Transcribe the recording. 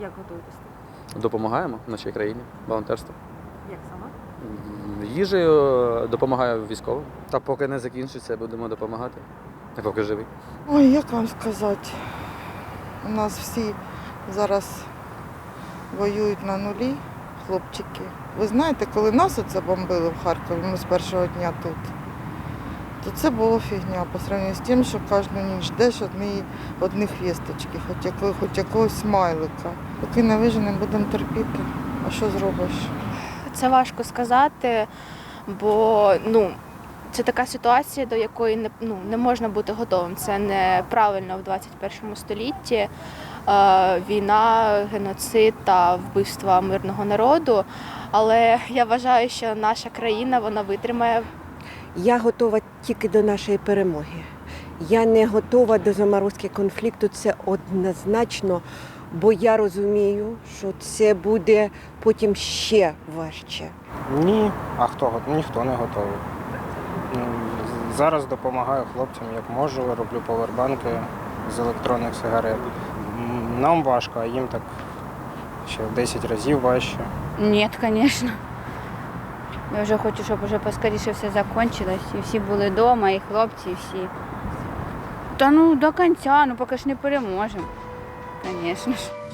Як готуєтесь? Допомагаємо нашій країні, волонтерство. Як саме? Їжею допомагаю військовим. Та поки не закінчиться, будемо допомагати. А поки живі. Ой, як вам сказати? У нас всі зараз воюють на нулі, хлопчики. Ви знаєте, коли нас оце бомбили в Харкові, ми з першого дня тут, то це було фігня по сравненню з тим, що кожну ніч ждеш одні, одних вісточки, хоч, якої, хоч якогось смайлика. Поки не виженемо, будемо терпіти. А що зробиш? Це важко сказати, бо ну, це така ситуація, до якої не, ну, не можна бути готовим. Це неправильно в 21 столітті. Е, війна, геноцид та вбивства мирного народу. Але я вважаю, що наша країна вона витримає Я готова тільки до нашої перемоги. Я не готова до заморозки конфлікту, це однозначно, бо я розумію, що це буде потім ще важче. Ні, а хто го- ніхто не готовий. Ну, Зараз допомагаю хлопцям як можу, роблю повербанки з електронних сигарет. Нам важко, а їм так ще в 10 разів важче. Нет, конечно. Я вже хочу, щоб вже поскоріше все закончилось, і всі були вдома, і хлопці, і всі. Та ну до кінця, ну поки ж не переможемо. Звісно ж.